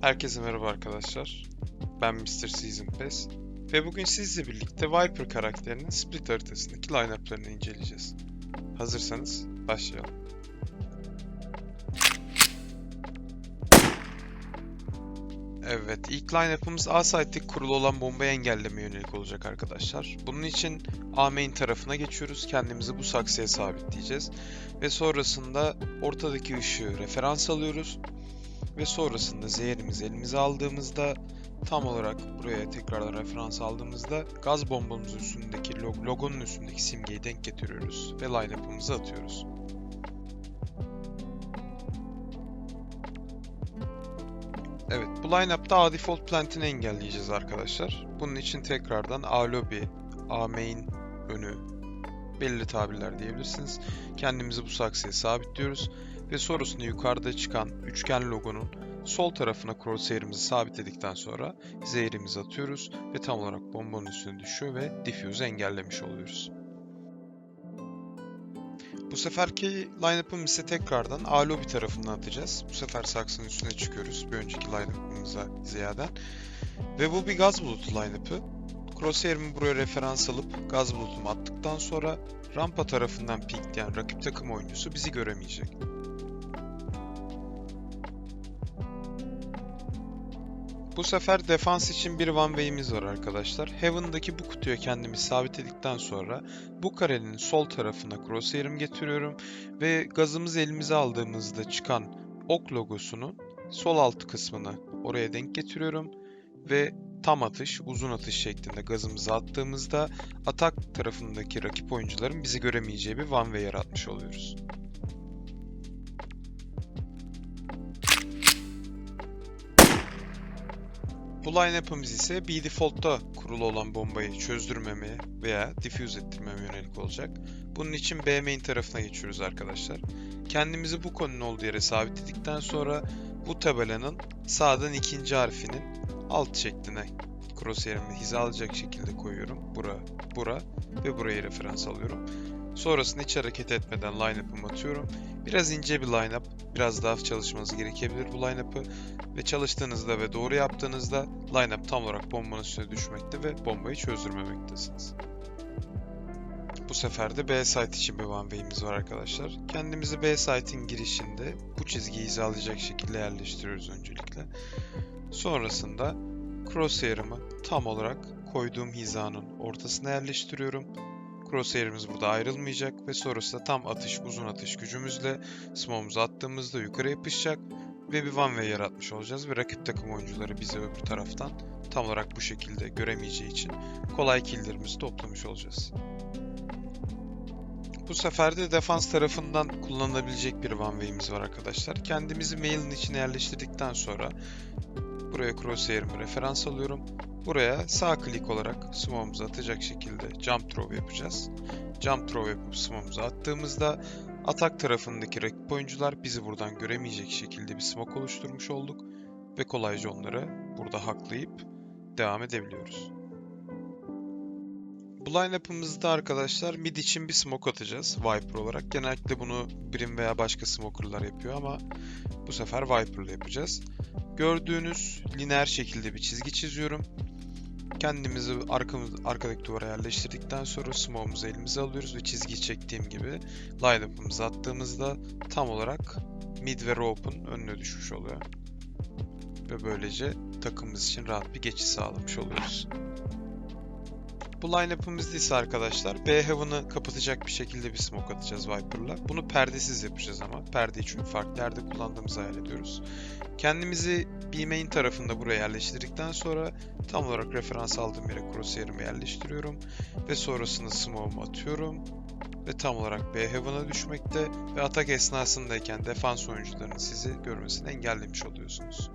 Herkese merhaba arkadaşlar. Ben Mr. Season Pass ve bugün sizle birlikte Viper karakterinin Split haritasındaki line-up'larını inceleyeceğiz. Hazırsanız başlayalım. Evet, ilk line-up'ımız A site'deki kurulu olan bombayı engellemeye yönelik olacak arkadaşlar. Bunun için A main tarafına geçiyoruz. Kendimizi bu saksıya sabitleyeceğiz. Ve sonrasında ortadaki ışığı referans alıyoruz. Ve sonrasında zehirimizi elimize aldığımızda tam olarak buraya tekrardan referans aldığımızda gaz bombamız üstündeki log- logonun üstündeki simgeyi denk getiriyoruz ve line-up'ımızı atıyoruz. Evet, bu line-up'ta A default plant'ini engelleyeceğiz arkadaşlar. Bunun için tekrardan A lobby, A main önü belirli tabirler diyebilirsiniz. Kendimizi bu saksıya sabitliyoruz ve sonrasında yukarıda çıkan üçgen logonun sol tarafına crosshair'imizi sabitledikten sonra zehirimizi atıyoruz ve tam olarak bombanın üstüne düşüyor ve diffuse'u engellemiş oluyoruz. Bu seferki line-up'ımı ise tekrardan A lobby tarafından atacağız. Bu sefer saksının üstüne çıkıyoruz bir önceki line-up'ımıza ziyaden. Ve bu bir gaz bulutu line-up'ı. Crosshair'imi buraya referans alıp gaz bulutumu attıktan sonra rampa tarafından pinkleyen rakip takım oyuncusu bizi göremeyecek. Bu sefer defans için bir one way'imiz var arkadaşlar. Heaven'daki bu kutuya kendimi sabitledikten sonra bu karenin sol tarafına crosshair'imi getiriyorum ve gazımızı elimize aldığımızda çıkan ok logosunun sol alt kısmını oraya denk getiriyorum ve tam atış, uzun atış şeklinde gazımızı attığımızda atak tarafındaki rakip oyuncuların bizi göremeyeceği bir one way yaratmış oluyoruz. Bu line-up'ımız ise B default'ta kurulu olan bombayı çözdürmemeye veya diffuse ettirmeme yönelik olacak. Bunun için B main tarafına geçiyoruz arkadaşlar. Kendimizi bu konunun olduğu yere sabitledikten sonra bu tabelanın sağdan ikinci harfinin alt şekline crosshair'imi hizalayacak şekilde koyuyorum. Bura, bura ve buraya referans alıyorum. Sonrasında hiç hareket etmeden line-up'ımı atıyorum. Biraz ince bir line-up, biraz daha çalışmanız gerekebilir bu line-up'ı ve çalıştığınızda ve doğru yaptığınızda line-up tam olarak bombanın üstüne düşmekte ve bombayı çözdürmemektesiniz. Bu sefer de B site için bir one way'imiz var arkadaşlar. Kendimizi B site'in girişinde bu çizgiyi hizalayacak şekilde yerleştiriyoruz öncelikle. Sonrasında crosshair'ımı tam olarak koyduğum hizanın ortasına yerleştiriyorum. Crosshair'imiz burada ayrılmayacak ve sonrasında tam atış, uzun atış gücümüzle smoke'umuzu attığımızda yukarı yapışacak ve bir one way yaratmış olacağız ve rakip takım oyuncuları bizi öbür taraftan tam olarak bu şekilde göremeyeceği için kolay killlerimizi toplamış olacağız. Bu sefer de defans tarafından kullanılabilecek bir one way'imiz var arkadaşlar. Kendimizi mail'in içine yerleştirdikten sonra buraya crosshair'ımı referans alıyorum. Buraya sağ klik olarak smoke'umuzu atacak şekilde jump throw yapacağız. Jump throw yapıp smoke'umuzu attığımızda atak tarafındaki rakip oyuncular bizi buradan göremeyecek şekilde bir smoke oluşturmuş olduk ve kolayca onları burada haklayıp devam edebiliyoruz. Bu line-up'ımızda arkadaşlar mid için bir smoke atacağız Viper olarak. Genellikle bunu Brim veya başka smokerlar yapıyor ama bu sefer Viper'la yapacağız. Gördüğünüz lineer şekilde bir çizgi çiziyorum. Kendimizi arkamız, arkadaki duvara yerleştirdikten sonra smoke'umuzu elimize alıyoruz ve çizgiyi çektiğim gibi line-up'ımızı attığımızda tam olarak mid ve rope'un önüne düşmüş oluyor. Ve böylece takımımız için rahat bir geçiş sağlamış oluyoruz. Bu line-up'ımızda ise arkadaşlar B Heaven'ı kapatacak bir şekilde bir smoke atacağız Viper'la. Bunu perdesiz yapacağız ama. Perdeyi çünkü farklı yerde kullandığımızı hayal ediyoruz. Kendimizi B main tarafında buraya yerleştirdikten sonra tam olarak referans aldığım yere crosshair'ımı yerleştiriyorum. Ve sonrasında smoke'umu atıyorum. Ve tam olarak B Heaven'a düşmekte ve atak esnasındayken defans oyuncularının sizi görmesini engellemiş oluyorsunuz.